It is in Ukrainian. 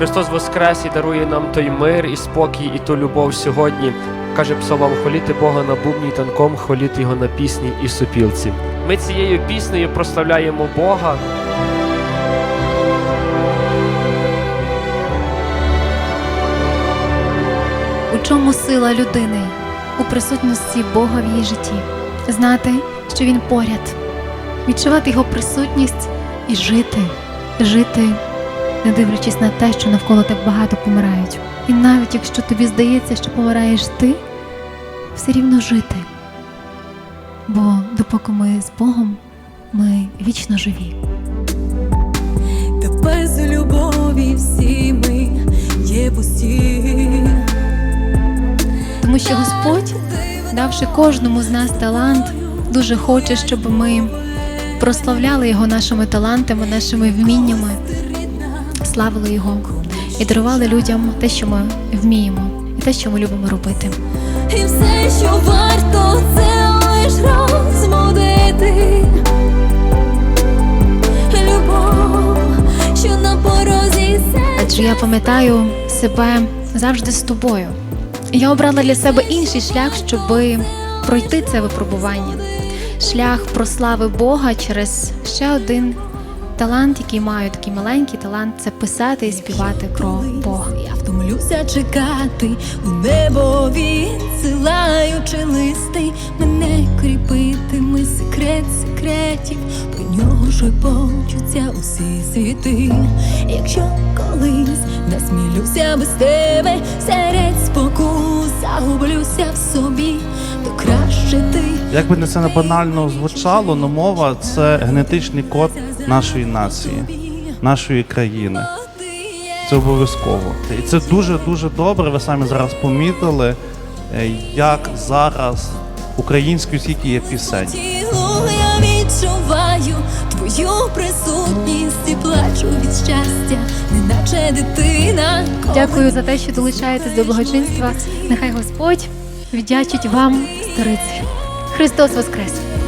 Христос Воскрес і дарує нам той мир і спокій, і ту любов сьогодні. Каже псалом, хваліти Бога на бубні танком, хваліти його на пісні і супілці. Ми цією піснею прославляємо Бога. У чому сила людини? У присутності Бога в її житті. Знати, що Він поряд, відчувати Його присутність і жити, жити, не дивлячись на те, що навколо так багато помирають. І навіть якщо тобі здається, що помираєш ти, все рівно жити. Бо допоки ми з Богом, ми вічно живі. Та без любові всі ми є пусті. Тому що Господь, давши кожному з нас талант, дуже хоче, щоб ми прославляли його нашими талантами, нашими вміннями, славили його і дарували людям те, що ми вміємо, і те, що ми любимо робити. І все, що варто, це лиш розмудити. Любов, що на порозі. Адже я пам'ятаю себе завжди з тобою. Я обрала для себе інший шлях, щоб пройти це випробування. Шлях прослави Бога через ще один талант, який маю, такий маленький талант це писати і співати про Бога. Я втомлюся чекати у небо відсилаючи листи, мене кріпитиме секрет секретів, про нього шепочуться усі світи. Якщо колись насмілюся без тебе, серед спокус загублюся в собі, то краще ти. Як би не це не банально звучало, но мова це генетичний код нашої нації, нашої країни. Це обов'язково. І це дуже дуже добре. Ви самі зараз помітили, е, як зараз українською скільки є пісень. Я відчуваю твою присутність і плачу від щастя, неначе дитина. Дякую за те, що долучаєтесь до благочинства. Нехай Господь вдячить вам, стариці. Христос Воскрес!